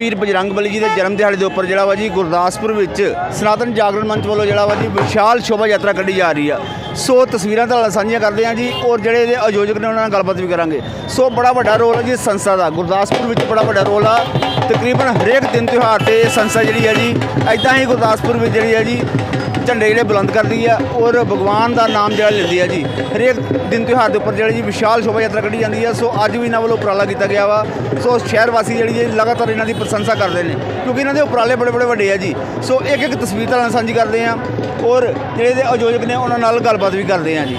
ਵੀਰ ਬਜਰੰਗ ਬਲੀ ਜੀ ਦੇ ਜਨਮ ਦਿਹਾੜੇ ਦੇ ਉੱਪਰ ਜਿਹੜਾ ਵਾ ਜੀ ਗੁਰਦਾਸਪੁਰ ਵਿੱਚ ਸਨਾਤਨ ਜਾਗਰਣ ਮੰਚ ਵੱਲੋਂ ਜਿਹੜਾ ਵਾ ਜੀ ਵਿਸ਼ਾਲ ਸ਼ੋਭਾ ਯਾਤਰਾ ਕੱਢੀ ਜਾ ਰਹੀ ਆ। ਸੋ ਤਸਵੀਰਾਂ ਤੁਹਾਡੇ ਨਾਲ ਸਾਂਝੀਆਂ ਕਰਦੇ ਹਾਂ ਜੀ ਔਰ ਜਿਹੜੇ ਇਹਦੇ ਆਯੋਜਕ ਨੇ ਉਹਨਾਂ ਨਾਲ ਗੱਲਬਾਤ ਵੀ ਕਰਾਂਗੇ। ਸੋ ਬੜਾ ਵੱਡਾ ਰੋਲ ਹੈ ਜੀ ਸੰਸਥਾ ਦਾ। ਗੁਰਦਾਸਪੁਰ ਵਿੱਚ ਬੜਾ ਵੱਡਾ ਰੋਲ ਆ। ਤਕਰੀਬਨ ਹਰੇਕ ਦਿਨ ਤਿਉਹਾਰ ਤੇ ਇਹ ਸੰਸਥਾ ਜਿਹੜੀ ਹੈ ਜੀ ਐਦਾਂ ਹੀ ਗੁਰਦਾਸਪੁਰ ਵਿੱਚ ਜਿਹੜੀ ਹੈ ਜੀ ਝੰਡੇ ਜਿਹੜੇ ਬੁਲੰਦ ਕਰਦੀ ਆ, ਔਰ ਭਗਵਾਨ ਦਾ ਨਾਮ ਜਿਹੜਾ ਲੈਂਦੀ ਆ ਜੀ। ਹਰੇਕ ਦਿਨ ਤਿਉਹਾਰ ਦੇ ਉੱਪਰ ਜਿਹੜੀ ਜੀ ਵਿਸ਼ਾਲ ਸ਼ੋਭਾ ਯਾਤਰਾ ਕੱਢੀ ਜਾਂਦੀ ਆ, ਸੋ ਅੱਜ ਵੀ ਇਹਨਾਂ ਵੱਲੋਂ ਉਪਰਾਲਾ ਕੀਤਾ ਗਿਆ ਵਾ। ਸੋ ਸ਼ਹਿਰ ਵਾਸੀ ਜਿਹੜੀ ਹੈ ਲਗਾਤਾਰ ਇਹਨਾਂ ਦੀ ਪ੍ਰਸ਼ੰਸਾ ਕਰਦੇ ਨੇ, ਕਿਉਂਕਿ ਇਹਨਾਂ ਦੇ ਉਪਰਾਲੇ ਬੜੇ ਬੜੇ ਵੱਡੇ ਆ ਜੀ। ਸੋ ਇੱਕ ਇੱਕ ਤਸਵੀਰ ਤੁਹਾਡੇ ਨਾਲ ਸਾਂਝੀ ਕਰਦੇ ਆ, ਔਰ ਜਿਹੜੇ ਇਹਦੇ ਆਯੋਜਕ ਨੇ, ਉਹਨਾਂ ਨਾਲ ਗੱਲਬਾਤ ਵੀ ਕਰਦੇ ਆ ਜੀ।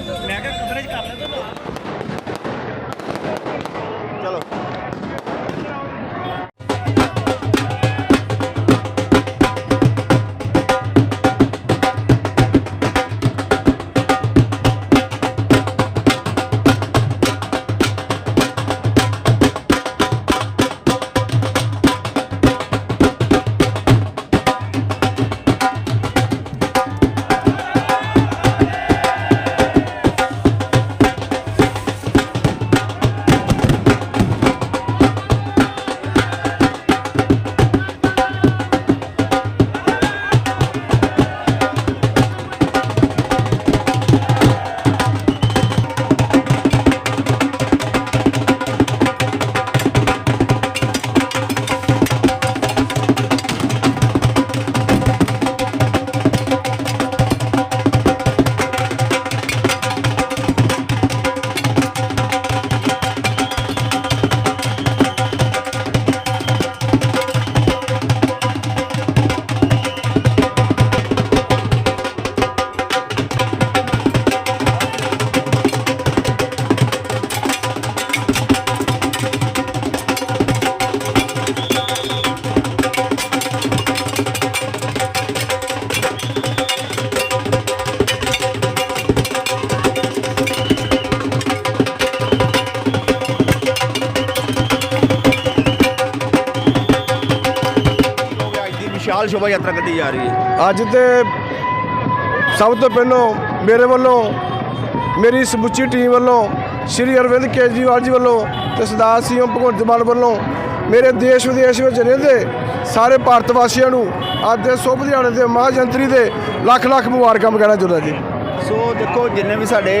ਮੈਂ ਕਿਹਾ ਕਵਰੇਜ ਕਰ ਚਲੋ ਦੀ ਸ਼ੋਭਾ ਯਾਤਰਾ ਕੱਢੀ ਜਾ ਰਹੀ ਹੈ। ਅੱਜ ਤੇ ਸਭ ਤੋਂ ਪਹਿਲਾਂ ਮੇਰੇ ਵੱਲੋਂ, ਮੇਰੀ ਸਮੁੱਚੀ ਟੀਮ ਵੱਲੋਂ, ਸ਼੍ਰੀ ਅਰਵਿੰਦ ਕੇਜਰੀਵਾਲ ਜੀ ਵੱਲੋਂ ਤੇ ਸਰਦਾਰ ਸਿੰਘ ਭਗਵੰਤ ਮਾਨ ਵੱਲੋਂ ਮੇਰੇ ਦੇਸ਼ ਵਿਦੇਸ਼ ਵਿੱਚ ਰਹਿੰਦੇ ਸਾਰੇ ਭਾਰਤ ਵਾਸੀਆਂ ਨੂੰ ਅੱਜ ਦੇ ਸ਼ੁਭ ਦਿਹਾੜੇ ਦੇ ਮਹਾਜੰਤਰੀ ਦੇ ਲੱਖ ਲੱਖ ਮੁਬਾਰਕਾਂ ਵਗੈਰਾ ਜੁੜਾ ਜੀ। ਸੋ ਦੇਖੋ ਜਿੰਨੇ ਵੀ ਸਾਡੇ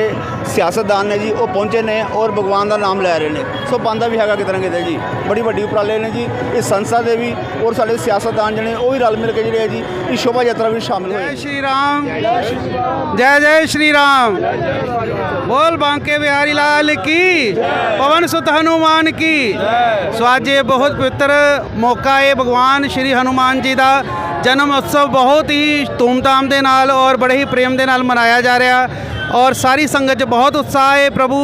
ਸਿਆਸਤਦਾਨ ਨੇ ਜੀ ਉਹ ਪਹੁੰਚੇ ਨੇ ਔਰ ਭਗਵਾਨ ਦਾ ਨਾਮ ਲੈ ਰਹੇ ਨੇ। ਸੋ ਬੰਦਾ ਵੀ ਹੈਗਾ ਕਿਤਨਾ ਕਿਤੇ ਜੀ। ਬੜੀ ਵੱਡੀ ਉਪਰਾਲੇ ਨੇ ਜੀ। ਇਹ ਸੰਸਥਾ ਦੇ ਵੀ ਔਰ ਸਾਡੇ ਸਿਆਸਤਦਾਨ ਜਿਹੜੇ ਉਹ ਵੀ ਰਲ ਮਿਲ ਕੇ ਜਿਹੜੇ ਆ ਜੀ ਇਹ ਸ਼ੋਭਾ ਯਾਤਰਾ ਵਿੱਚ ਸ਼ਾਮਿਲ ਹੋਏ ਜੈ ਸ਼੍ਰੀ ਰਾਮ। ਜੈ ਜੈ ਸ਼੍ਰੀ ਰਾਮ। ਬੋਲ ਬਾਂਕੇ ਬਿਹਾਰੀ ਲਾਲ ਕੀ? ਪਵਨ ਸੁਤ ਹਨੂਮਾਨ ਕੀ? ਸੋ ਅੱਜ ਇਹ ਬਹੁਤ ਪਵਿੱਤਰ ਮੌਕਾ ਹੈ। ਭਗਵਾਨ ਸ਼੍ਰੀ ਹਨੂਮਾਨ ਜੀ ਦਾ ਜਨਮ ਉਤਸਵ ਬਹੁਤ ਹੀ ਧੂਮਧਾਮ ਦੇ ਨਾਲ ਔਰ ਬੜੇ ਹੀ ਪ੍ਰੇਮ ਦੇ ਨਾਲ ਮਨਾਇਆ ਜਾ ਰਿਹਾ ਔਰ ਸਾਰੀ ਸੰਗਤ 'ਚ ਬਹੁਤ ਉਤਸ਼ਾਹ ਹੈ। ਪ੍ਰਭੂ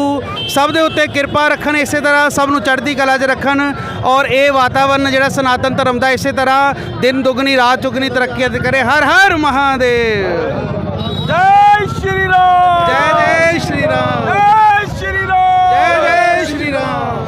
ਸਭ ਦੇ ਉੱਤੇ ਕਿਰਪਾ ਰੱਖਣ ਇਸੇ ਤਰ੍ਹਾਂ ਸਭ ਨੂੰ ਚੜ੍ਹਦੀ ਕਲਾ 'ਚ ਰੱਖਣ ਔਰ ਇਹ ਵਾਤਾਵਰਨ ਜਿਹੜਾ ਸਨਾਤਨ ਧਰਮ ਦਾ ਇਸੇ ਤਰ੍ਹਾਂ ਦਿਨ ਦੁਗਣੀ ਰਾਤ ਚੁਗਣੀ ਤਰੱਕੀ ਕਰੇ। ਹਰ ਹਰ ਮਹਾਦੇਵ। ਜੈ ਸ਼੍ਰੀ ਜੈ ਜੈ ਸ਼੍ਰੀ ਸ਼੍ਰੀ ਰਾਮ।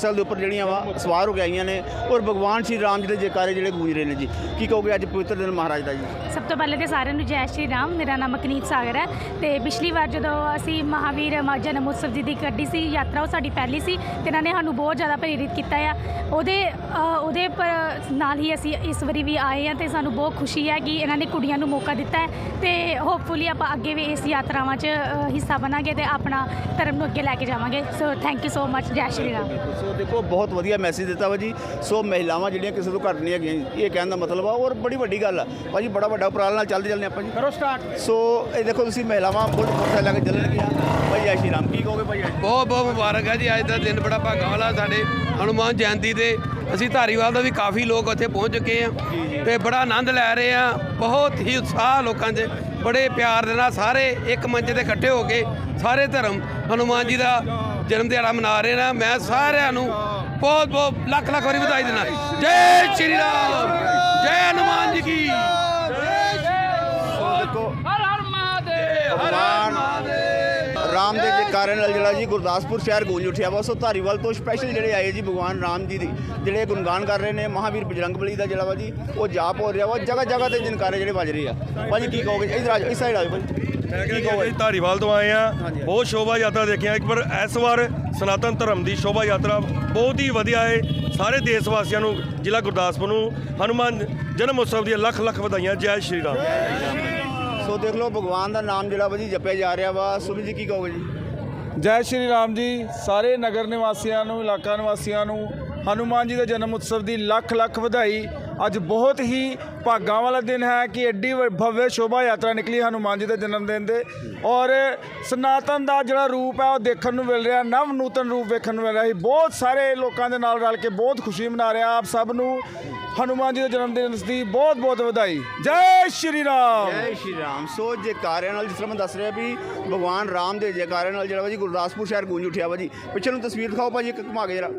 ਮੋਟਰਸਾਈਕਲ ਦੇ ਉੱਪਰ ਜਿਹੜੀਆਂ ਵਾ ਸਵਾਰ ਹੋ ਕੇ ਆਈਆਂ ਨੇ ਔਰ ਭਗਵਾਨ ਸ਼੍ਰੀ ਰਾਮ ਜੀ ਦੇ ਜੈਕਾਰੇ ਜਿਹੜੇ ਗੂੰਜ ਰਹੇ ਨੇ ਜੀ। ਕੀ ਕਹੋਗੇ ਅੱਜ ਪਵਿੱਤਰ ਦਿਨ ਮਹਾਰਾਜ ਦਾ ਜੀ? ਸਭ ਤੋਂ ਪਹਿਲੇ ਤੇ ਸਾਰਿਆਂ ਨੂੰ ਜੈ ਸ਼੍ਰੀ ਰਾਮ ਮੇਰਾ ਨਾਮ ਅਕਨੀਤ ਸਾਗਰ ਹੈ ਤੇ ਪਿਛਲੀ ਵਾਰ ਜਦੋਂ ਅਸੀਂ ਮਹਾਵੀਰ ਜਨਮ ਉਤਸਵ ਜੀ ਦੀ ਕੱਢੀ ਸੀ ਯਾਤਰਾ ਉਹ ਸਾਡੀ ਪਹਿਲੀ ਸੀ ਤੇ ਇਹਨਾਂ ਨੇ ਸਾਨੂੰ ਬਹੁਤ ਜ਼ਿਆਦਾ ਪ੍ਰੇਰਿਤ ਕੀਤਾ ਆ। ਉਹਦੇ ਉਹਦੇ ਪਰ ਨਾਲ ਹੀ ਅਸੀਂ ਇਸ ਵਾਰੀ ਵੀ ਆਏ ਆ ਤੇ ਸਾਨੂੰ ਬਹੁਤ ਖੁਸ਼ੀ ਹੈ ਕਿ ਇਹਨਾਂ ਨੇ ਕੁੜੀਆਂ ਨੂੰ ਮੌਕਾ ਦਿੱਤਾ ਹੈ ਤੇ ਹੋਪਫੁਲੀ ਆਪਾਂ ਅੱਗੇ ਵੀ ਇਸ ਯਾਤਰਾਵਾਂ 'ਚ ਹਿੱਸਾ ਬਣਾਂਗੇ ਤੇ ਆਪਣਾ ਧਰਮ ਨੂੰ ਅੱਗੇ ਲੈ ਕੇ ਜਾਵਾਂਗੇ। So thank you so much ਜੈ ਸ਼੍ਰੀ ਰਾਮ। ਸੋ ਦੇਖੋ ਬਹੁਤ ਵਧੀਆ ਮੈਸੇਜ ਦਿੱਤਾ ਵਾ ਜੀ। ਸੋ ਮਹਿਲਾਵਾਂ ਜਿਹੜੀਆਂ ਕਿਸੇ ਤੋਂ ਘੱਟ ਨਹੀਂ ਹੈਗੀਆਂ ਜੀ, ਇਹ ਕਹਿਣ ਦਾ ਮਤਲਬ ਆ ਔਰ ਬੜੀ ਵੱਡੀ ਗੱਲ ਆ। ਭਾਜੀ ਬੜਾ ਵੱਡਾ ਉਪਰਾਲਾ ਨਾਲ ਚੱਲਦੇ ਚੱਲਦੇ ਆਪਾਂ ਜੀ। ਕਰੋ ਸਟਾਰਟ ਸੋ ਇਹ ਦੇਖੋ ਤੁਸੀਂ ਮਹਿਲਾਵਾਂ ਬੁਲਟ ਮੋਟਰਸਾਈਕਲ ਲੈ ਕੇ ਚੱਲਣਗੀਆਂ ਭਾਈ ਜੈ ਸ਼੍ਰੀ ਰਾਮ। ਕੀ ਕਹੋਗੇ ਭਾਈ ਅੱਜ? ਬਹੁਤ ਬਹੁਤ ਮੁਬਾਰਕ ਹੈ ਜੀ। ਅੱਜ ਦਾ ਦਿਨ ਬੜਾ ਭਾਗਾਂ ਵਾਲਾ ਸਾਡੇ ਹਨੂਮਾਨ ਜਯੰਤੀ ਤੇ। ਅਸੀਂ ਧਾਰੀਵਾਲ ਤੋਂ ਵੀ ਕਾਫੀ ਲੋਕ ਉੱਥੇ ਪਹੁੰਚ ਚੁੱਕੇ ਆ ਤੇ ਬੜਾ ਆਨੰਦ ਲੈ ਰਹੇ ਆ। ਬਹੁਤ ਹੀ ਉਤਸ਼ਾਹ ਲੋਕਾਂ 'ਚ ਬੜੇ ਪਿਆਰ ਦੇ ਨਾਲ ਸਾਰੇ ਇੱਕ ਮੰਚ ਤੇ ਇਕੱਠੇ ਹੋ ਕੇ ਸਾਰੇ ਧਰਮ ਹਨੂਮਾਨ ਜੀ ਦਾ ਜਨਮ ਦਿਹਾੜਾ ਮਨਾ ਰਹੇ ਨੇ ਮੈਂ ਸਾਰਿਆਂ ਨੂੰ ਬਹੁਤ ਬਹੁਤ ਲੱਖ ਲੱਖ ਵਾਰੀ ਵਧਾਈ ਦਿੰਦਾ। ਜੈ ਸ਼੍ਰੀ ਰਾਮ। ਜੈ ਹਨੂਮਾਨ ਜੀ ਕੀ। ਹਰ ਹਰ ਮਹਾਦੇਵ। ਦੇ ਜੈਕਾਰੇ ਨਾਲ ਜਿਹੜਾ ਜੀ ਗੁਰਦਾਸਪੁਰ ਸ਼ਹਿਰ ਗੂੰਜ ਉੱਠਿਆ ਵਾ। ਸੋ ਧਾਰੀਵਾਲ ਤੋਂ ਸਪੈਸ਼ਲ ਜਿਹੜੇ ਆਏ ਜੀ ਭਗਵਾਨ ਰਾਮ ਜੀ ਦੀ ਜਿਹੜੇ ਗੁਣਗਾਨ ਕਰ ਰਹੇ ਨੇ ਮਹਾਵੀਰ ਬਜਰੰਗਬਲੀ ਦਾ ਜਿਹੜਾ ਵਾ ਜੀ ਉਹ ਜਾਪ ਹੋ ਰਿਹਾ ਵਾ। ਜਗ੍ਹਾ ਜਗ੍ਹਾ ਤੇ ਜਨਕਾਰੇ ਜਿਹੜੇ ਵੱਜ ਰਹੇ ਆ। ਭਾਜੀ ਕੀ ਕਹੋਗੇ? ਇਧਰ ਆ ਜਾਓ ਇਸ ਸਾਈਡ ਆ ਜਾਓ ਭਾਜੀ। ਮੈਂ ਕੀ ਕਿਹਾ ਕਹੋਗੇ ਕਿ ਧਾਰੀਵਾਲ ਤੋਂ ਆਏ ਆ। ਬਹੁਤ ਸ਼ੋਭਾ ਯਾਤਰਾ ਦੇਖਿਆ। ਇੱਕ ਵਾਰ ਇਸ ਵਾਰ ਸਨਾਤਨ ਧਰਮ ਦੀ ਸ਼ੋਭਾ ਯਾਤਰਾ ਬਹੁਤ ਹੀ ਵਧੀਆ ਹੈ। ਸਾਰੇ ਦੇਸ਼ ਵਾਸੀਆਂ ਨੂੰ ਜ਼ਿਲ੍ਹਾ ਗੁਰਦਾਸਪੁਰ ਨੂੰ ਹਨੂਮਾਨ ਜਨਮ ਉਤਸਵ ਦੀਆਂ ਲੱਖ ਲੱਖ ਵਧਾਈਆਂ। ਜੈ ਸ਼੍ਰੀ ਰਾਮ। ਸੋ ਦੇਖ ਲਓ ਭਗਵਾਨ ਦਾ ਨਾਮ ਜਿਹੜਾ ਵਾ ਜੀ ਜਪਿਆ ਜਾ ਰਿਹਾ ਵਾ। ਸੁਮੀ ਜੀ ਕੀ ਕਹੋਗੇ ਜੀ? ਜੈ ਸ਼੍ਰੀ ਰਾਮ ਜੀ। ਸਾਰੇ ਨਗਰ ਨਿਵਾਸੀਆਂ ਨੂੰ ਇਲਾਕਾ ਨਿਵਾਸੀਆਂ ਨੂੰ ਹਨੂਮਾਨ ਜੀ ਦੇ ਜਨਮ ਉਤਸਵ ਦੀ ਲੱਖ ਲੱਖ ਵਧਾਈ। ਅੱਜ ਬਹੁਤ ਹੀ ਭਾਗਾਂ ਵਾਲਾ ਦਿਨ ਹੈ ਕਿ ਐਡੀ ਵ- ਭਵਯ ਸ਼ੋਭਾ ਯਾਤਰਾ ਨਿਕਲੀ ਹਨੂਮਾਨ ਜੀ ਦੇ ਜਨਮ ਦਿਨ ਦੇ ਔਰ ਸਨਾਤਨ ਦਾ ਜਿਹੜਾ ਰੂਪ ਹੈ, ਉਹ ਦੇਖਣ ਨੂੰ ਮਿਲ ਰਿਹਾ, ਨਵ ਨੂਤਨ ਰੂਪ ਵੇਖਣ ਨੂੰ ਮਿਲ ਰਿਹਾ। ਸੀ ਬਹੁਤ ਸਾਰੇ ਲੋਕਾਂ ਦੇ ਨਾਲ ਰਲ ਕੇ ਬਹੁਤ ਖੁਸ਼ੀ ਮਨਾ ਰਿਹਾ। ਆਪ ਸਭ ਨੂੰ ਹਨੂਮਾਨ ਜੀ ਦੇ ਜਨਮ ਦਿਨ ਦੀ ਬਹੁਤ ਬਹੁਤ ਵਧਾਈ। ਜੈ ਸ਼੍ਰੀ ਰਾਮ! ਜੈ ਸ਼੍ਰੀ ਰਾਮ। ਸੋ ਜੈਕਾਰਿਆਂ ਨਾਲ, ਜਿਸ ਤਰ੍ਹਾਂ ਮੈਂ ਦੱਸ ਰਿਹਾ ਵੀ ਭਗਵਾਨ ਰਾਮ ਦੇ ਜੈਕਾਰਿਆਂ ਨਾਲ ਜਿਹੜਾ ਵਾ ਜੀ ਗੁਰਦਾਸਪੁਰ ਸ਼ਹਿਰ ਗੂੰਜ ਉਠਿਆ ਵਾ ਜੀ। ਪਿੱਛੇ ਨੂੰ ਤਸਵੀਰ ਦਿਖਾਓ ਭਾਜੀ, ਇੱਕ ਘੁਮਾ ਕੇ ਜਰਾ।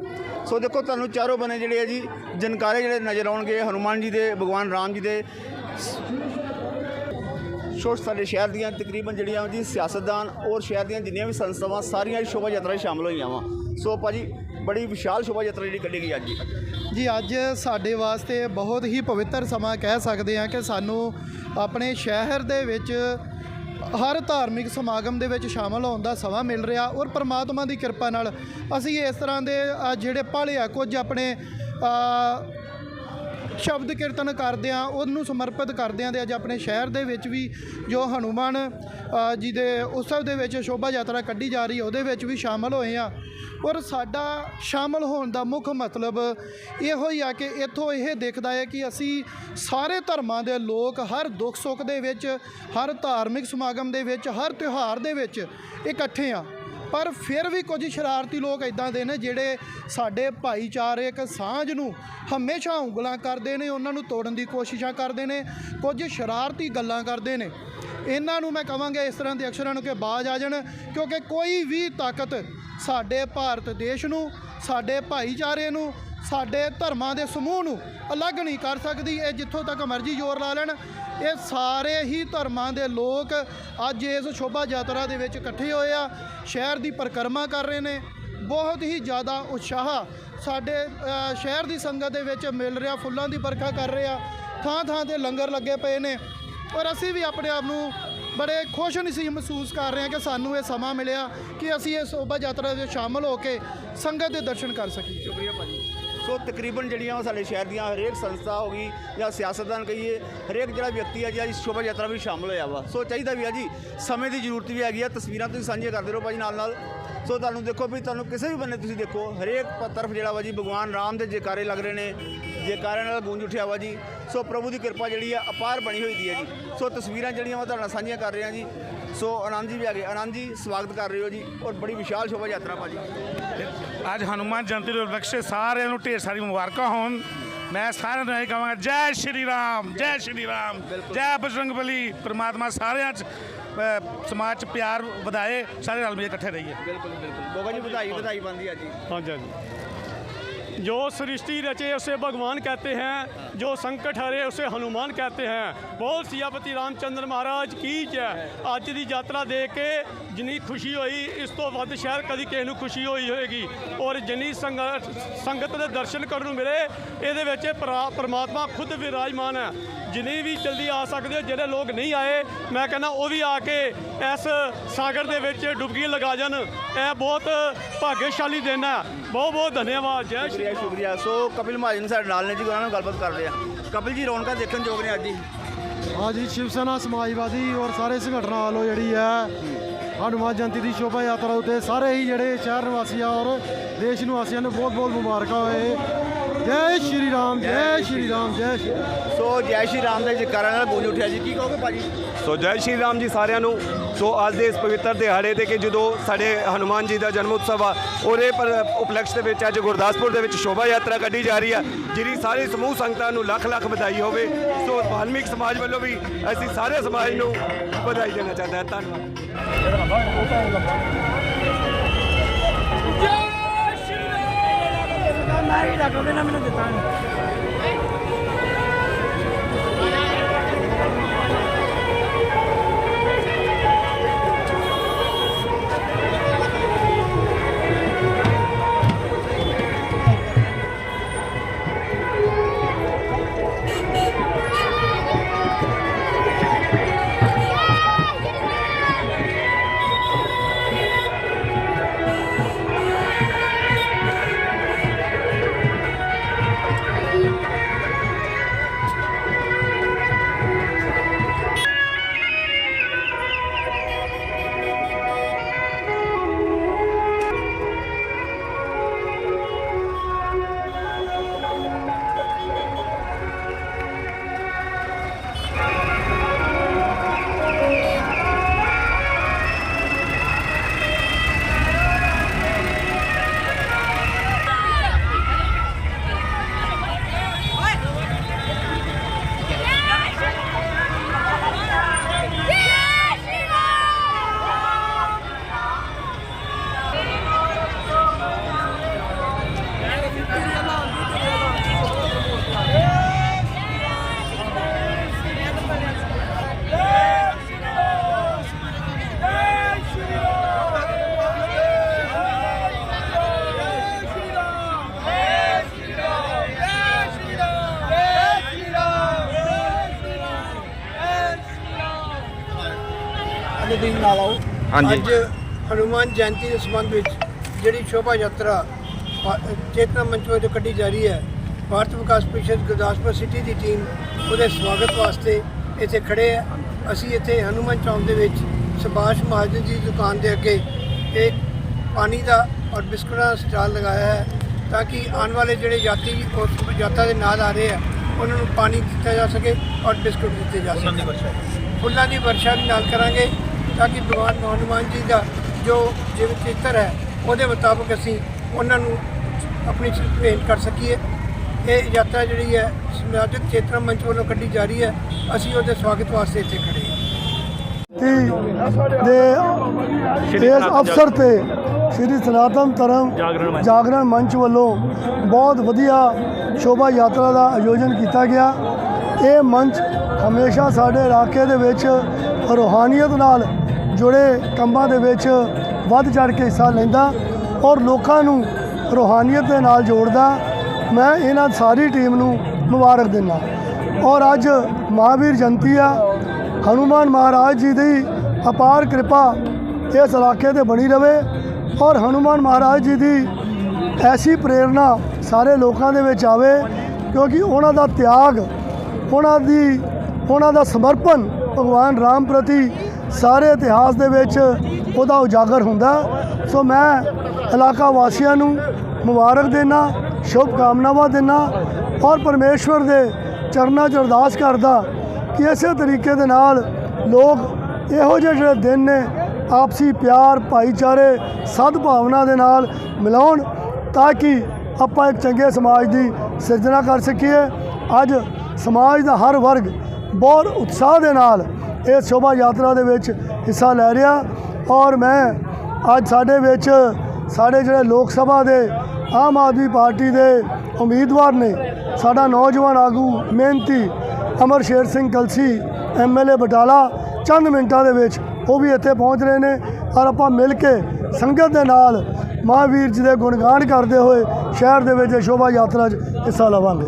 ਸੋ ਦੇਖੋ, ਤੁਹਾਨੂੰ ਚਾਰੋਂ ਬਨੇ ਜਿਹੜੇ ਆ ਜੀ, ਜਨਕਾਰੇ ਜਿਹੜੇ ਨਜ਼ਰ ਆਉਣਗੇ ਹਨੂਮਾਨ ਜੀ ਦੇ, ਭਗਵਾਨ ਰਾਮ ਜੀ ਦੇ ਛੋਟ ਸਾਡੇ ਸ਼ਹਿਰ ਦੀਆਂ ਤਕਰੀਬਨ ਜਿਹੜੀਆਂ ਜੀ ਸਿਆਸਤਦਾਨ ਔਰ ਸ਼ਹਿਰ ਦੀਆਂ ਜਿੰਨੀਆਂ ਵੀ ਸੰਸਥਾਵਾਂ, ਸਾਰੀਆਂ ਇਸ ਸ਼ੋਭਾ ਯਾਤਰਾ 'ਚ ਸ਼ਾਮਲ ਹੋਈਆਂ ਵਾ। ਸੋ ਭਾਜੀ, ਬੜੀ ਵਿਸ਼ਾਲ ਸ਼ੋਭਾ ਯਾਤਰਾ ਜਿਹੜੀ ਕੱਢੀ ਗਈ ਅੱਜ ਜੀ। ਜੀ, ਅੱਜ ਸਾਡੇ ਵਾਸਤੇ ਬਹੁਤ ਹੀ ਪਵਿੱਤਰ ਸਮਾਂ ਕਹਿ ਸਕਦੇ ਹਾਂ ਕਿ ਸਾਨੂੰ ਆਪਣੇ ਸ਼ਹਿਰ ਦੇ ਵਿੱਚ ਹਰ ਧਾਰਮਿਕ ਸਮਾਗਮ ਦੇ ਵਿੱਚ ਸ਼ਾਮਲ ਹੋਣ ਦਾ ਸਮਾਂ ਮਿਲ ਰਿਹਾ ਔਰ ਪ੍ਰਮਾਤਮਾ ਦੀ ਕਿਰਪਾ ਨਾਲ ਅਸੀਂ ਇਸ ਤਰ੍ਹਾਂ ਦੇ ਜਿਹੜੇ ਪਲ ਆ, ਕੁਝ ਆਪਣੇ ਸ਼ਬਦ ਕੀਰਤਨ ਕਰਦੇ ਆ ਉਹਨੂੰ ਸਮਰਪਿਤ ਕਰਦੇ ਆ ਤੇ ਅੱਜ ਆਪਣੇ ਸ਼ਹਿਰ ਦੇ ਵਿੱਚ ਵੀ ਜੋ ਹਨੂਮਾਨ ਜੀ ਦੇ ਉਤਸਵ ਦੇ ਵਿੱਚ ਸ਼ੋਭਾ ਯਾਤਰਾ ਕੱਢੀ ਜਾ ਰਹੀ ਹੈ, ਉਹਦੇ ਵਿੱਚ ਵੀ ਸ਼ਾਮਲ ਹੋਏ ਆ ਔਰ ਸਾਡਾ ਸ਼ਾਮਲ ਹੋਣ ਦਾ ਮੁੱਖ ਮਤਲਬ ਇਹੋ ਹੀ ਆ ਕਿ ਇੱਥੋਂ ਇਹ ਦੇਖਦਾ ਹੈ ਕਿ ਅਸੀਂ ਸਾਰੇ ਧਰਮਾਂ ਦੇ ਲੋਕ ਹਰ ਦੁੱਖ ਸੁੱਖ ਦੇ ਵਿੱਚ, ਹਰ ਧਾਰਮਿਕ ਸਮਾਗਮ ਦੇ ਵਿੱਚ, ਹਰ ਤਿਉਹਾਰ ਦੇ ਵਿੱਚ ਇਕੱਠੇ ਆ ਪਰ ਫਿਰ ਵੀ ਕੁਝ ਸ਼ਰਾਰਤੀ ਲੋਕ ਇਦਾਂ ਦੇ ਨੇ ਜਿਹੜੇ ਸਾਡੇ ਭਾਈਚਾਰਕ ਸਾਂਝ ਨੂੰ ਹਮੇਸ਼ਾ ਉਂਗਲਾਂ ਕਰਦੇ ਨੇ, ਉਹਨਾਂ ਨੂੰ ਤੋੜਨ ਦੀ ਕੋਸ਼ਿਸ਼ਾਂ ਕਰਦੇ ਨੇ, ਕੁਝ ਸ਼ਰਾਰਤੀ ਗੱਲਾਂ ਕਰਦੇ ਨੇ। ਇਹਨਾਂ ਨੂੰ ਮੈਂ ਕਹਾਂਗਾ ਇਸ ਤਰ੍ਹਾਂ ਦੇ ਅਕਸ਼ਰਾਂ ਨੂੰ ਕਿ ਬਾਜ ਆ ਜਾਣ, ਕਿਉਂਕਿ ਕੋਈ ਵੀ ਤਾਕਤ ਸਾਡੇ ਭਾਰਤ ਦੇਸ਼ ਨੂੰ, ਸਾਡੇ ਭਾਈਚਾਰੇ ਨੂੰ ਸਾਡੇ ਧਰਮਾਂ ਦੇ ਸਮੂਹ ਨੂੰ ਅਲੱਗ ਨਹੀਂ ਕਰ ਸਕਦੀ। ਇਹ ਜਿੱਥੋਂ ਤੱਕ ਮਰਜ਼ੀ ਜ਼ੋਰ ਲਾ ਲੈਣ। ਇਹ ਸਾਰੇ ਹੀ ਧਰਮਾਂ ਦੇ ਲੋਕ ਅੱਜ ਇਸ ਸ਼ੋਭਾ ਯਾਤਰਾ ਦੇ ਵਿੱਚ ਇਕੱਠੇ ਹੋਏ ਆ। ਸ਼ਹਿਰ ਦੀ ਪਰਿਕਰਮਾ ਕਰ ਰਹੇ ਨੇ। ਬਹੁਤ ਹੀ ਜ਼ਿਆਦਾ ਉਤਸ਼ਾਹ ਸਾਡੇ ਸ਼ਹਿਰ ਦੀ ਸੰਗਤ ਦੇ ਵਿੱਚ ਮਿਲ ਰਿਹਾ। ਫੁੱਲਾਂ ਦੀ ਵਰਖਾ ਕਰ ਰਿਹਾ ਥਾਂ ਥਾਂ ਤੇ ਲੰਗਰ ਲੱਗੇ ਪਏ ਨੇ। ਔਰ ਅਸੀਂ ਵੀ ਆਪਣੇ ਆਪ ਨੂੰ ਬੜੇ ਖੁਸ਼ ਨਸੀਬ ਮਹਿਸੂਸ ਕਰ ਰਹੇ ਹਾਂ ਕਿ ਸਾਨੂੰ ਇਹ ਸਮਾਂ ਮਿਲਿਆ ਕਿ ਅਸੀਂ ਇਸ ਸ਼ੋਭਾ ਯਾਤਰਾ ਵਿੱਚ ਸ਼ਾਮਲ ਹੋ ਕੇ ਸੰਗਤ ਦੇ ਦਰਸ਼ਨ ਕਰ ਸਕੀਏ। ਸ਼ੁਕਰੀਆ ਭਾਜੀ। ਸੋ ਤਕਰੀਬਨ ਜਿਹੜੀਆਂ ਵਾ ਸਾਡੇ ਸ਼ਹਿਰ ਦੀਆਂ ਹਰੇਕ ਸੰਸਥਾ ਹੋ ਗਈ ਜਾਂ ਸਿਆਸਤਦਾਨ ਕਹੀਏ, ਹਰੇਕ ਜਿਹੜਾ ਵਿਅਕਤੀ ਹੈ ਜੀ ਅੱਜ ਸ਼ੋਭਾ ਯਾਤਰਾ ਵਿੱਚ ਸ਼ਾਮਲ ਹੋਇਆ ਵਾ। ਸੋ ਚਾਹੀਦਾ ਵੀ ਆ ਜੀ, ਸਮੇਂ ਦੀ ਜ਼ਰੂਰਤ ਵੀ ਹੈਗੀ ਆ, ਤਸਵੀਰਾਂ ਤੁਸੀਂ ਸਾਂਝੀਆਂ ਕਰਦੇ ਰਹੋ ਭਾਜੀ ਨਾਲ ਨਾਲ ਸੋ ਤੁਹਾਨੂੰ ਦੇਖੋ ਵੀ ਤੁਹਾਨੂੰ ਕਿਸੇ ਵੀ ਬੰਨੇ ਤੁਸੀਂ ਦੇਖੋ, ਹਰੇਕ ਪ- ਤਰਫ ਜਿਹੜਾ ਵਾ ਜੀ, ਭਗਵਾਨ ਰਾਮ ਦੇ ਜੈਕਾਰੇ ਲੱਗ ਰਹੇ ਨੇ, ਜੈਕਾਰਿਆਂ ਨਾਲ ਗੂੰਜ ਉੱਠਿਆ ਵਾ ਜੀ। ਸੋ ਪ੍ਰਭੂ ਦੀ ਕਿਰਪਾ ਜਿਹੜੀ ਆ, ਅਪਾਰ ਬਣੀ ਹੋਈ ਦੀ ਹੈ ਜੀ। ਸੋ ਤਸਵੀਰਾਂ ਜਿਹੜੀਆਂ ਮੈਂ ਤੁਹਾਡੇ ਨਾਲ ਸਾਂਝੀਆਂ ਕਰ ਰਿਹਾ ਜੀ। ਸੋ ਆਨੰਦ ਜੀ ਵੀ ਆ ਗਏ। ਆਨੰਦ ਜੀ, ਸਵਾਗਤ ਕਰ ਰਹੇ ਹੋ ਜੀ, ਔਰ ਬੜੀ ਵਿਸ਼ਾਲ ਸ਼ੋਭਾ ਯਾਤਰਾ ਭਾਜੀ। ਅੱਜ ਹਨੂਮਾਨ ਜਯੰਤੀ ਦੇ ਬਖਸ਼ੇ ਸਾਰਿਆਂ ਨੂੰ ਢੇਰ ਸਾਰੀ ਮੁਬਾਰਕਾਂ ਹੋਣ। ਮੈਂ ਸਾਰਿਆਂ ਨੂੰ ਇਹ ਕਹਾਂਗਾ ਜੈ ਸ਼੍ਰੀ ਰਾਮ ਜੈ ਸ਼੍ਰੀ ਰਾਮ ਜੈ ਬਜਰੰਗ ਬਲੀ ਪ੍ਰਮਾਤਮਾ ਸਾਰਿਆਂ 'ਚ ਸਮਾਜ 'ਚ ਪਿਆਰ ਵਧਾਏ ਸਾਰੇ ਰਲ ਮਿਲ ਕੇ ਇਕੱਠੇ ਰਹੀਏ। ਬਿਲਕੁਲ ਬਿਲਕੁਲ। ਬੋਗਾ ਜੀ ਵਧਾਈ ਵਧਾਈ ਬੰਦੀ ਅੱਜ ਹਾਂਜੀ ਹਾਂਜੀ। ਜੋ ਸ੍ਰਿਸ਼ਟੀ ਰਚੇ ਉਸੇ ਭਗਵਾਨ कहते ਹੈ। जो संकट हरे उसे हनुमान कहते हैं बोल सियापति रामचंद्र महाराज की जय ਅੱਜ ਦੀ ਯਾਤਰਾ ਦੇਖ ਕੇ ਜਿੰਨੀ ਖੁਸ਼ੀ ਹੋਈ ਇਸ ਤੋਂ ਵੱਧ ਸ਼ਾਇਦ ਕਦੀ ਕਿਸੇ ਨੂੰ ਖੁਸ਼ੀ ਹੋਈ ਹੋਏਗੀ ਔਰ ਜਿੰਨੀ ਸੰਗਤ ਸੰਗਤ ਦੇ ਦਰਸ਼ਨ ਕਰਨ ਨੂੰ ਮਿਲੇ ਇਹਦੇ ਵਿੱਚ ਪਰਾ- ਪ੍ਰਮਾਤਮਾ ਖੁਦ ਵਿਰਾਜਮਾਨ ਹੈ ਜਿੰਨੀ ਵੀ ਜਲਦੀ ਆ ਸਕਦੇ ਹੋ ਜਿਹੜੇ ਲੋਕ ਨਹੀਂ ਆਏ ਮੈਂ ਕਹਿੰਦਾ ਉਹ ਵੀ ਆ ਕੇ ਇਸ ਸਾਗਰ ਦੇ ਵਿੱਚ ਡੁਬਕੀ ਲਗਾ ਜਾਣ ਇਹ ਬਹੁਤ ਭਾਗਿਆਸ਼ਾਲੀ ਦਿਨ ਹੈ ਬਹੁਤ ਬਹੁਤ ਧੰਨਵਾਦ ਜੈ ਸ਼੍ਰੀ ਸ਼ੁਕਰੀਆ ਸ਼ੁਕਰੀਆ ਸੋ ਕਪਿਲ ਮਹਾਜਨ ਸਾਡੇ ਨਾਲ ਨੇ ਜੀ ਉਹਨਾਂ ਨਾਲ ਗੱਲਬਾਤ ਕਰਦੇ ਆ। ਕਪਿਲ ਜੀ, ਰੌਣਕਾਂ ਦੇਖਣ ਯੋਗ ਨੇ ਅੱਜ ਹੀ। ਹਾਂ ਜੀ, ਸ਼ਿਵ ਸੈਨਾ, ਸਮਾਜਵਾਦੀ ਔਰ ਸਾਰੇ ਸੰਗਠਨਾਂ ਵੱਲੋਂ ਜਿਹੜੀ ਹੈ ਹਨੂਮਾਨ ਜਯੰਤੀ ਦੀ ਸ਼ੋਭਾ ਯਾਤਰਾ ਉੱਤੇ ਸਾਰੇ ਹੀ ਜਿਹੜੇ ਸ਼ਹਿਰ ਨਿਵਾਸੀਆਂ ਔਰ ਦੇਸ਼ ਨਿਵਾਸੀਆਂ ਨੂੰ ਬਹੁਤ ਬਹੁਤ ਮੁਬਾਰਕਾਂ ਹੋਏ। ਜੈ ਸ਼੍ਰੀ ਰਾਮ ਜੈ ਸ਼੍ਰੀ ਰਾਮ ਜੈ ਸ਼੍ਰੀ ਰਾਮ। ਸੋ ਜੈ ਸ਼੍ਰੀ ਰਾਮ ਦੇ ਜਕਾਰਾਂ ਨਾਲ ਗੂੰਜ ਉੱਠਿਆ ਜੀ। ਕੀ ਕਹੋਗੇ ਭਾਜੀ? ਸੋ ਜੈ ਸ਼੍ਰੀ ਰਾਮ ਜੀ ਸਾਰਿਆਂ ਨੂੰ। ਸੋ ਅੱਜ ਦੇ ਇਸ ਪਵਿੱਤਰ ਦਿਹਾੜੇ ਤੇ ਕਿ ਜਦੋਂ ਸਾਡੇ ਹਨੂਮਾਨ ਜੀ ਦਾ ਜਨਮ ਉਤਸਵ ਆ ਉਹਦੇ ਪਰ ਉਪਲਕਸ਼ ਦੇ ਵਿੱਚ ਅੱਜ ਗੁਰਦਾਸਪੁਰ ਦੇ ਵਿੱਚ ਸ਼ੋਭਾ ਯਾਤਰਾ ਕੱਢੀ ਜਾ ਰਹੀ ਆ ਜਿਹੜੀ ਸਾਰੇ ਸਮੂਹ ਸੰਗਤਾਂ ਨੂੰ ਲੱਖ ਲੱਖ ਵਧਾਈ ਹੋਵੇ। ਸੋ ਵਾਲਮੀਕ ਸਮਾਜ ਵੱਲੋਂ ਵੀ ਅਸੀਂ ਸਾਰੇ ਸਮਾਜ ਨੂੰ ਵਧਾਈ ਦੇਣਾ ਚਾਹੁੰਦੇ ਹਾਂ। ਧੰਨਵਾਦ। Wala rin, gawin namin ng. ਅੱਜ ਹਨੂਮਾਨ ਜਯੰਤੀ ਦੇ ਸੰਬੰਧ ਵਿੱਚ ਜਿਹੜੀ ਸ਼ੋਭਾ ਯਾਤਰਾ ਚੇਤਨਾ ਮੰਚ ਵਜੋਂ ਕੱਢੀ ਜਾ ਰਹੀ ਹੈ। ਭਾਰਤ ਵਿਕਾਸ ਪ੍ਰੀਸ਼ਦ ਗੁਰਦਾਸਪੁਰ ਸਿਟੀ ਦੀ ਟੀਮ ਉਹਦੇ ਸਵਾਗਤ ਵਾਸਤੇ ਇੱਥੇ ਖੜੇ ਹੈ। ਅਸੀਂ ਇੱਥੇ ਹਨੂਮਾਨ ਚੌਂਕ ਦੇ ਵਿੱਚ ਸੁਭਾਸ਼ ਮਹਾਜਨ ਜੀ ਦੀ ਦੁਕਾਨ ਦੇ ਅੱਗੇ ਇੱਕ ਪਾਣੀ ਦਾ ਔਰ ਬਿਸਕੁਟਾਂ ਦਾ ਸਟਾਲ ਲਗਾਇਆ ਹੈ ਤਾਂ ਕਿ ਆਉਣ ਵਾਲੇ ਜਿਹੜੇ ਯਾਤਰੀ ਉਸ ਯਾਤਰਾ ਦੇ ਨਾਲ ਆ ਰਹੇ ਆ ਉਹਨਾਂ ਨੂੰ ਪਾਣੀ ਦਿੱਤਾ ਜਾ ਸਕੇ ਔਰ ਬਿਸਕੁਟ ਦਿੱਤੇ ਜਾ ਸਕੇ। ਫੁੱਲਾਂ ਦੀ ਵਰਸ਼ਾ ਵੀ ਨਾਲ ਕਰਾਂਗੇ। ਤਾਂ ਕਿ ਭਗਵਾਨ ਹਨੂਮਾਨ ਜੀ ਦਾ ਜੋ ਜਿਵੇਂ ਚਿੱਤਰ ਹੈ ਉਹਦੇ ਮੁਤਾਬਕ ਅਸੀਂ ਉਹਨਾਂ ਨੂੰ ਆਪਣੀ ਭੇਂਟ ਕਰ ਸਕੀਏ। ਇਹ ਯਾਤਰਾ ਜਿਹੜੀ ਹੈ ਸਮਾਜਿਕ ਚੇਤਨਾ ਮੰਚ ਵੱਲੋਂ ਕੱਢੀ ਜਾ ਰਹੀ ਹੈ। ਅਸੀਂ ਉਹਦੇ ਸਵਾਗਤ ਵਾਸਤੇ ਇੱਥੇ ਖੜੇ ਹਾਂ। ਦੇ ਇਸ ਅਵਸਰ ਤੇ ਸ੍ਰੀ ਸਨਾਤਨ ਧਰਮ ਜਾਗਰਣ ਮੰਚ ਵੱਲੋਂ ਬਹੁਤ ਵਧੀਆ ਸ਼ੋਭਾ ਯਾਤਰਾ ਦਾ ਆਯੋਜਨ ਕੀਤਾ ਗਿਆ। ਇਹ ਮੰਚ ਹਮੇਸ਼ਾ ਸਾਡੇ ਇਲਾਕੇ ਦੇ ਵਿੱਚ ਰੂਹਾਨੀਅਤ ਨਾਲ ਜੁੜੇ ਕੰਮਾਂ ਦੇ ਵਿੱਚ ਵੱਧ ਚੜ ਕੇ ਹਿੱਸਾ ਲੈਂਦਾ ਔਰ ਲੋਕਾਂ ਨੂੰ ਰੂਹਾਨੀਅਤ ਦੇ ਨਾਲ ਜੋੜਦਾ, ਮੈਂ ਇਹਨਾਂ ਸਾਰੀ ਟੀਮ ਨੂੰ ਮੁਬਾਰਕ ਦਿੰਦਾ। ਔਰ ਅੱਜ ਮਹਾਵੀਰ ਜਯੰਤੀ ਆ, ਹਨੂਮਾਨ ਮਹਾਰਾਜ ਜੀ ਦੀ ਅਪਾਰ ਕਿਰਪਾ ਇਸ ਇਲਾਕੇ ਤੇ ਬਣੀ ਰਵੇ ਔਰ ਹਨੂਮਾਨ ਮਹਾਰਾਜ ਜੀ ਦੀ ਐਸੀ ਪ੍ਰੇਰਣਾ ਸਾਰੇ ਲੋਕਾਂ ਦੇ ਵਿੱਚ ਆਵੇ ਕਿਉਂਕਿ ਉਹਨਾਂ ਦਾ ਤਿਆਗ, ਉਹਨਾਂ ਦੀ, ਉਹਨਾਂ ਦਾ ਸਮਰਪਣ ਭਗਵਾਨ ਰਾਮ ਪ੍ਰਤੀ ਸਾਰੇ ਇਤਿਹਾਸ ਦੇ ਵਿੱਚ ਉਹਦਾ ਉਜਾਗਰ ਹੁੰਦਾ। ਸੋ ਮੈਂ ਇਲਾਕਾ ਵਾਸੀਆਂ ਨੂੰ ਮੁਬਾਰਕ ਦੇਣਾ ਸ਼ੁਭ ਕਾਮਨਾਵਾਂ ਦੇਣਾ ਔਰ ਪਰਮੇਸ਼ਵਰ ਦੇ ਚਰਨਾਂ 'ਚ ਅਰਦਾਸ ਕਰਦਾ ਕਿ ਇਸੇ ਤਰੀਕੇ ਦੇ ਨਾਲ ਲੋਕ ਇਹੋ ਜਿਹੇ ਜਿਹੜੇ ਦਿਨ ਨੇ, ਆਪਸੀ ਪਿਆਰ, ਭਾਈਚਾਰੇ, ਸਦਭਾਵਨਾ ਦੇ ਨਾਲ ਮਿਲਾਉਣ ਤਾਂ ਕਿ ਆਪਾਂ ਇੱਕ ਚੰਗੇ ਸਮਾਜ ਦੀ ਸਿਰਜਣਾ ਕਰ ਸਕੀਏ। ਅੱਜ ਸਮਾਜ ਦਾ ਹਰ ਵਰਗ ਬਹੁਤ ਉਤਸ਼ਾਹ ਦੇ ਨਾਲ ਇਸ ਸ਼ੋਭਾ ਯਾਤਰਾ ਦੇ ਵਿੱਚ ਹਿੱਸਾ ਲੈ ਰਿਹਾ ਔਰ ਮੈਂ ਅੱਜ ਸਾਡੇ ਵਿੱਚ ਸਾਡੇ ਜਿਹੜੇ ਲੋਕ ਸਭਾ ਦੇ ਆਮ ਆਦਮੀ ਪਾਰਟੀ ਦੇ ਉਮੀਦਵਾਰ ਨੇ, ਸਾਡਾ ਨੌਜਵਾਨ ਆਗੂ ਮਿਹਨਤੀ ਅਮਰ ਸ਼ੇਰ ਸਿੰਘ ਕਲਸੀ ਐਮਐਲਏ ਬਟਾਲਾ, ਚੰਦ ਮਿੰਟਾਂ ਦੇ ਵਿੱਚ ਉਹ ਵੀ ਇੱਥੇ ਪਹੁੰਚ ਰਹੇ ਨੇ ਔਰ ਆਪਾਂ ਮਿਲ ਕੇ ਸੰਗਤ ਦੇ ਨਾਲ ਮਹਾਵੀਰ ਜੀ ਦੇ ਗੁਣਗਾਨ ਕਰਦੇ ਹੋਏ ਸ਼ਹਿਰ ਦੇ ਵਿੱਚ ਇਹ ਸ਼ੋਭਾ ਯਾਤਰਾ 'ਚ ਹਿੱਸਾ ਲਵਾਂਗੇ।